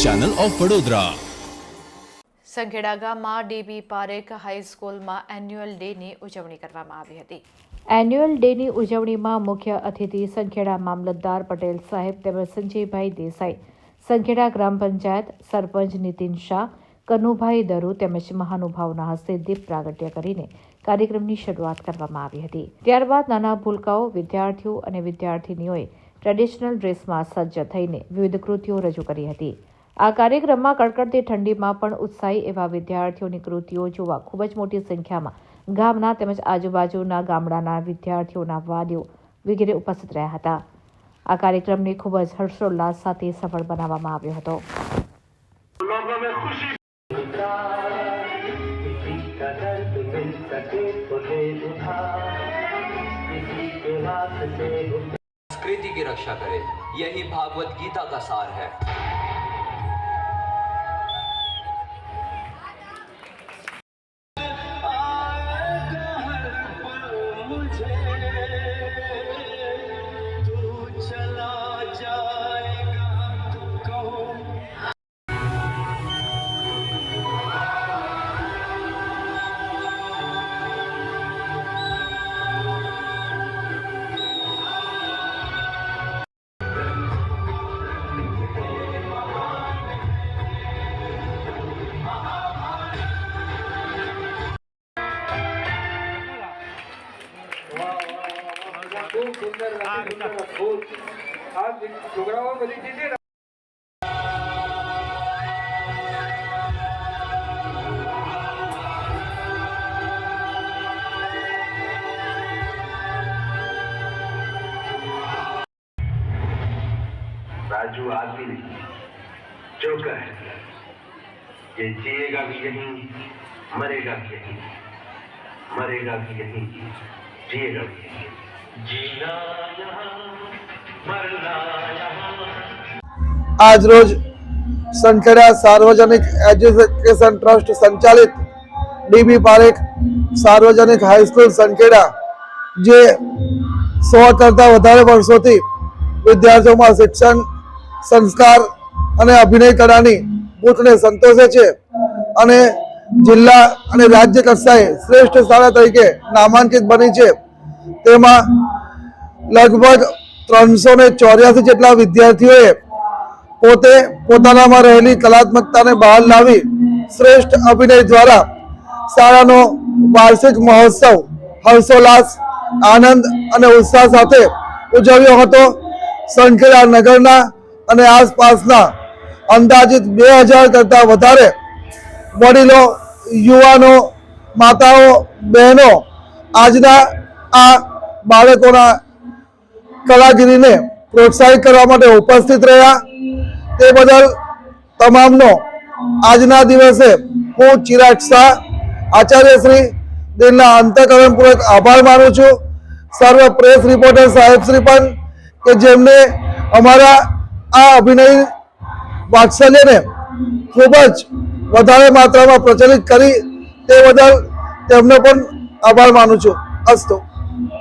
Channel of Vadodara Sankheda ગામમાં DB Parekh હાઈસ્કૂલમાં annual ડેની ઉજવણી કરવામાં આવી હતી. એન્યુઅલ ડેની ઉજવણીમાં મુખ્ય અતિથિ સંખેડા મામલતદાર પટેલ સાહેબ તેમજ સંજયભાઈ દેસાઈ સંખેડા ગ્રામ પંચાયત સરપંચ નીતિન શાહ કનુભાઈ દરુ તેમજ મહાનુભાવના હસ્તે દીપ પ્રાગટ્ય કરીને કાર્યક્રમની શરૂઆત કરવામાં આવી હતી. ત્યારબાદ નાના ભૂલકાઓ વિદ્યાર્થીઓ અને વિદ્યાર્થિનીઓએ ટ્રેડિશનલ ડ્રેસમાં સજ્જ થઈને વિવિધ કૃતિઓ રજૂ કરી હતી આ કાર્યક્રમમાં કડકડતી ઠંડીમાં પણ ઉત્સાહી એવા વિદ્યાર્થીઓની કૃતિઓ જોવા ખૂબ જ મોટી સંખ્યામાં ગામના તેમજ આજુબાજુના ગામડાના વિદ્યાર્થીઓના વાલીઓ વગેરે ઉપસ્થિત રહ્યા હતા આ કાર્યક્રમને ખૂબ જ હર્ષોલ્લાસ સાથે સફળ બનાવવામાં આવ્યો હતો लोगों में खुशी किसी का दर्द मिल सके तो ले उधार किसी के हाथ से हो संस्कृति की रक्षा करे यही भागवत गीता का सार है ખૂબ સુંદર નથી સુંદર અદ્ભુત આ છોકરાઓ બધી ચીજે राजू आदमी नहीं जोकर है ये जिएगा भी यहीं मरेगा भी यहीं मरेगा भी यहीं जिएगा भी यहीं આજ રોજ સંખેડા સાર્વજનિક એજ્યુકેશન ટ્રસ્ટ સંચાલિત ડીબી પારેખ સાર્વજનિક હાઈસ્કૂલ સંખેડા, જે સો કરતાં વધારે વર્ષોથી વિદ્યાર્થીઓમાં શિક્ષણ, સંસ્કાર અને અભિનય કળાની ભૂતને સંતોષે છે અને જિલ્લા અને રાજ્ય કક્ષાએ શ્રેષ્ઠ શાળા તરીકે નામાંકિત બની છે. તેમાં લગભગ ત્રણસો ને ચોર્યાસી જેટલા વિદ્યાર્થીઓએ પોતે પોતાનામાં રહેલી કલાત્મકતાને બહાર લાવી શ્રેષ્ઠ અભિનય દ્વારા શાળાનો વાર્ષિક મહોત્સવ, હર્ષોલ્લાસ, આનંદ અને ઉત્સાહ સાથે ઉજવ્યો હતો. સંખેડા નગરના અને આસપાસના અંદાજિત બે હજાર કરતાં વધારે વડીલો, યુવાનો, માતાઓ, બહેનો આજના આ બાળકોના કલાગીરીને પ્રોત્સાહિત કરવા માટે ઉપસ્થિત રહ્યા. તે બદલ તમામનો આજના દિવસે હું ચિરાગ શાહ આચાર્યશ્રી દિલના અંતકરણપૂર્વક આભાર માનું છું. સર્વ પ્રેસ રિપોર્ટર સાહેબશ્રી પણ કે જેમને અમારા આ અભિનય વાત્સલ્યને ખૂબ જ વધારે માત્રામાં પ્રચલિત કરી, તે બદલ તેમનો પણ આભાર માનું છું. અસ્તુ.